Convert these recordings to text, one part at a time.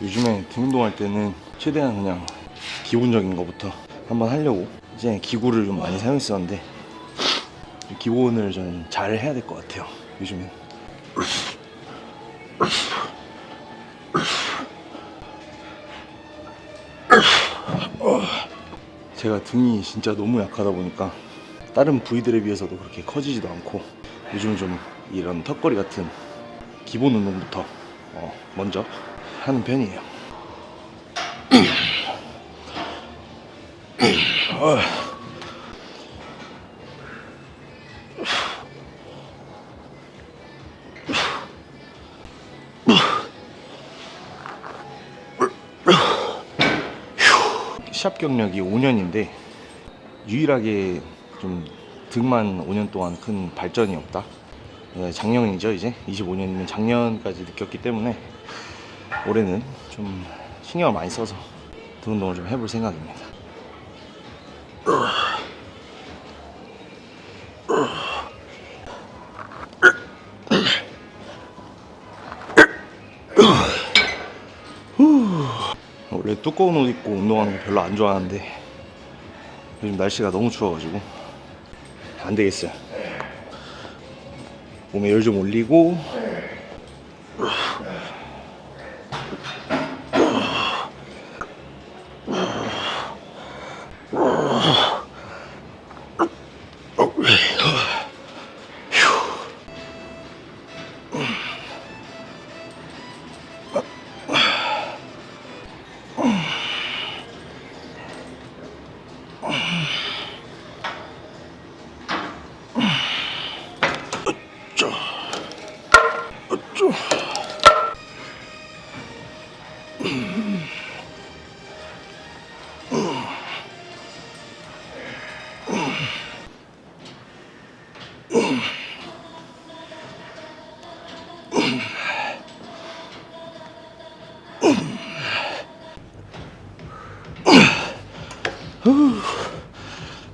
요즘에 등 운동할 때는 최대한 그냥 기본적인 것부터 한번 하려고 이제 기구를 좀 많이 사용했었는데 기본을 좀 잘 해야 될 것 같아요 요즘엔. 제가 등이 진짜 너무 약하다 보니까 다른 부위들에 비해서도 그렇게 커지지도 않고 요즘 좀 이런 턱걸이 같은 기본 운동부터 어, 먼저 하는 편이에요. 어. 시합 경력이 5년인데 유일하게 좀 등만 5년 동안 큰 발전이 없다. 네, 작년이죠 이제 25년이면 작년까지 느꼈기 때문에 올해는 좀 신경을 많이 써서 등 운동을 좀 해볼 생각입니다. 원래 두꺼운 옷 입고 운동하는 거 별로 안 좋아하는데 요즘 날씨가 너무 추워가지고 안 되겠어요. 몸에 열 좀 올리고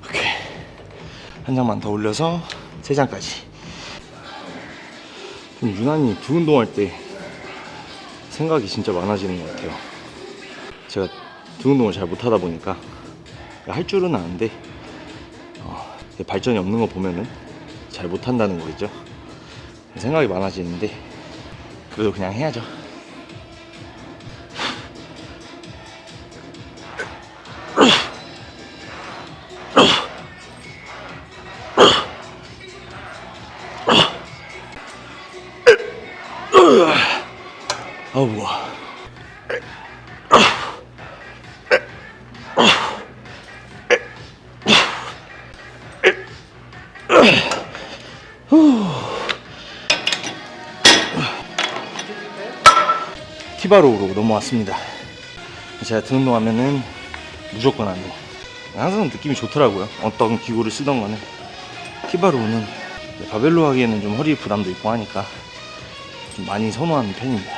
오케이. 한 장만 더 올려서 세 장까지. 좀 유난히 등 운동할 때 생각이 진짜 많아지는 것 같아요. 제가 등 운동을 잘 못하다 보니까 할 줄은 아는데 어, 발전이 없는 거 보면은 잘 못한다는 거겠죠? 생각이 많아지는데 그래도 그냥 해야죠. 아우 무 거워 티바로우로 넘어왔습니다. 제가 등 운동하면은 무조건 안돼. 항상 느낌이 좋더라고요. 어떤 기구를 쓰던 간에 티바로우는 바벨로 하기에는 좀 허리 부담도 있고 하니까 좀 많이 선호하는 편입니다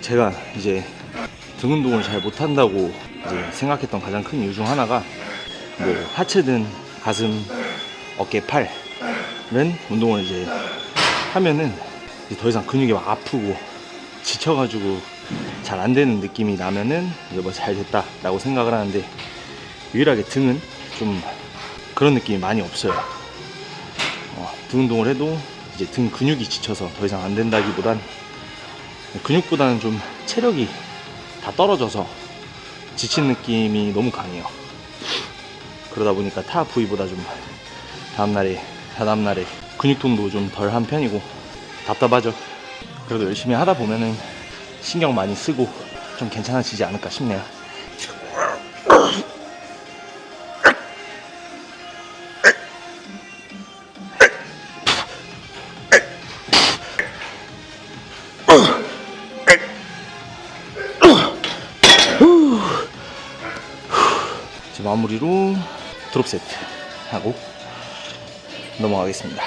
제가 이제 등 운동을 잘 못한다고 생각했던 가장 큰 이유 중 하나가 뭐 하체든 가슴, 어깨, 팔은 운동을 이제 하면은 이제 더 이상 근육이 막 아프고 지쳐가지고 잘 안 되는 느낌이 나면은 이제 뭐 잘 됐다라고 생각을 하는데 유일하게 등은 좀 그런 느낌이 많이 없어요. 어, 등 운동을 해도 이제 등 근육이 지쳐서 더 이상 안 된다기보단 근육보다는 좀 체력이 다 떨어져서 지친 느낌이 너무 강해요. 그러다 보니까 타 부위보다 좀 다음날에, 다다음날에 근육통도 좀 덜 한 편이고 답답하죠. 그래도 열심히 하다 보면은 신경 많이 쓰고 좀 괜찮아지지 않을까 싶네요. 이제 마무리로 드롭 세트 하고 넘어가겠습니다.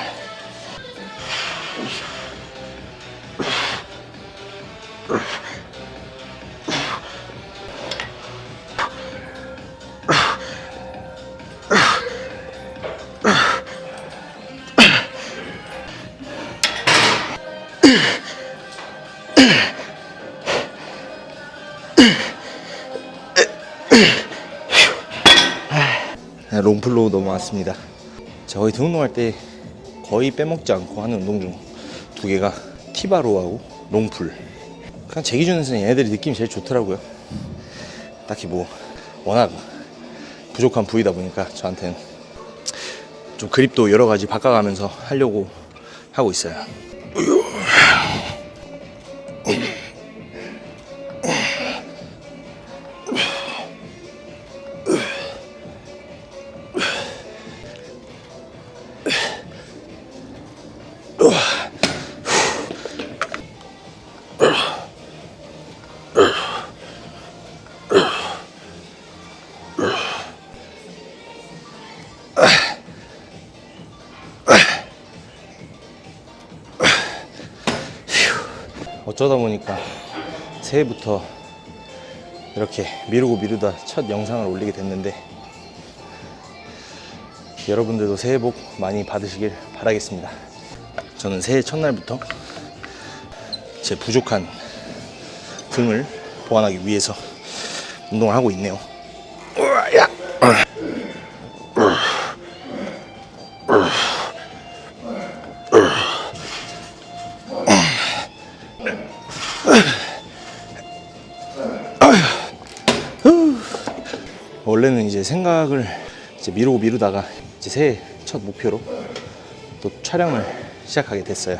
롱플로 넘어왔습니다. 저희 등 운동할 때 거의 빼먹지 않고 하는 운동 중 두 개가 티바로 하고 롱풀. 그냥 제 기준에서는 얘네들이 느낌이 제일 좋더라고요. 딱히 뭐 워낙 부족한 부위다 보니까 저한테는 좀 그립도 여러 가지 바꿔가면서 하려고 하고 있어요. 어쩌다 보니까 새해부터 이렇게 미루고 미루다 첫 영상을 올리게 됐는데 여러분들도 새해 복 많이 받으시길 바라겠습니다. 저는 새해 첫날부터 제 부족한 등을 보완하기 위해서 운동을 하고 있네요. 원래는 이제 생각을 이제 미루고 미루다가 이제 새해 첫 목표로 또 촬영을 시작하게 됐어요.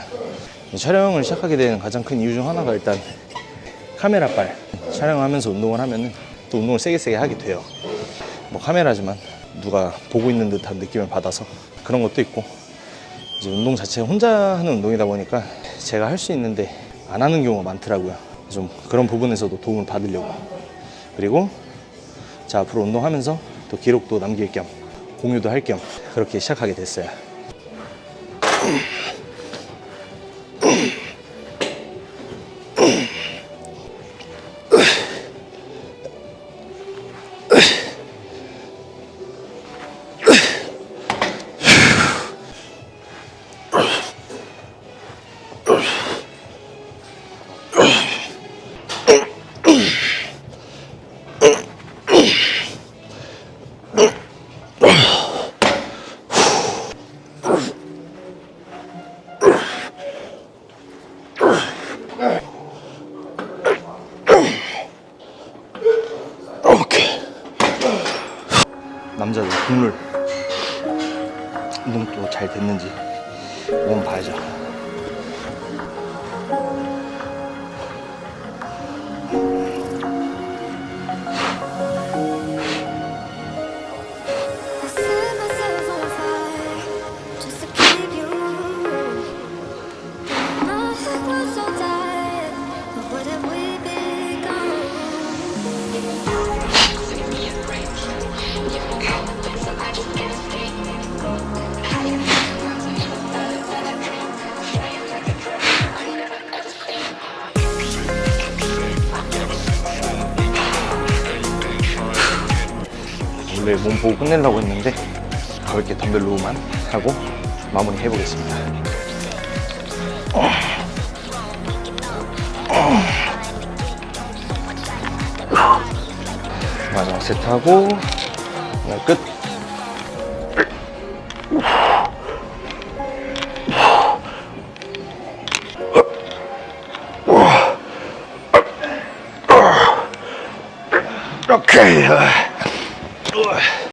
이 촬영을 시작하게 된 가장 큰 이유 중 하나가 일단 카메라 빨 촬영하면서 운동을 하면은 또 운동을 세게 세게 하게 돼요. 뭐 카메라지만 누가 보고 있는 듯한 느낌을 받아서 그런 것도 있고 이제 운동 자체가 혼자 하는 운동이다 보니까 제가 할 수 있는데 안 하는 경우가 많더라고요. 좀 그런 부분에서도 도움을 받으려고 그리고 자 앞으로 운동하면서 또 기록도 남길 겸 공유도 할 겸 그렇게 시작하게 됐어요. 남자들 국물 운동 또 잘 됐는지 한번 봐야죠. 원래 몸 보고 끝내려고 했는데 가볍게 덤벨로만 하고 마무리 해보겠습니다. 마지막 세트하고 끝. 오케이.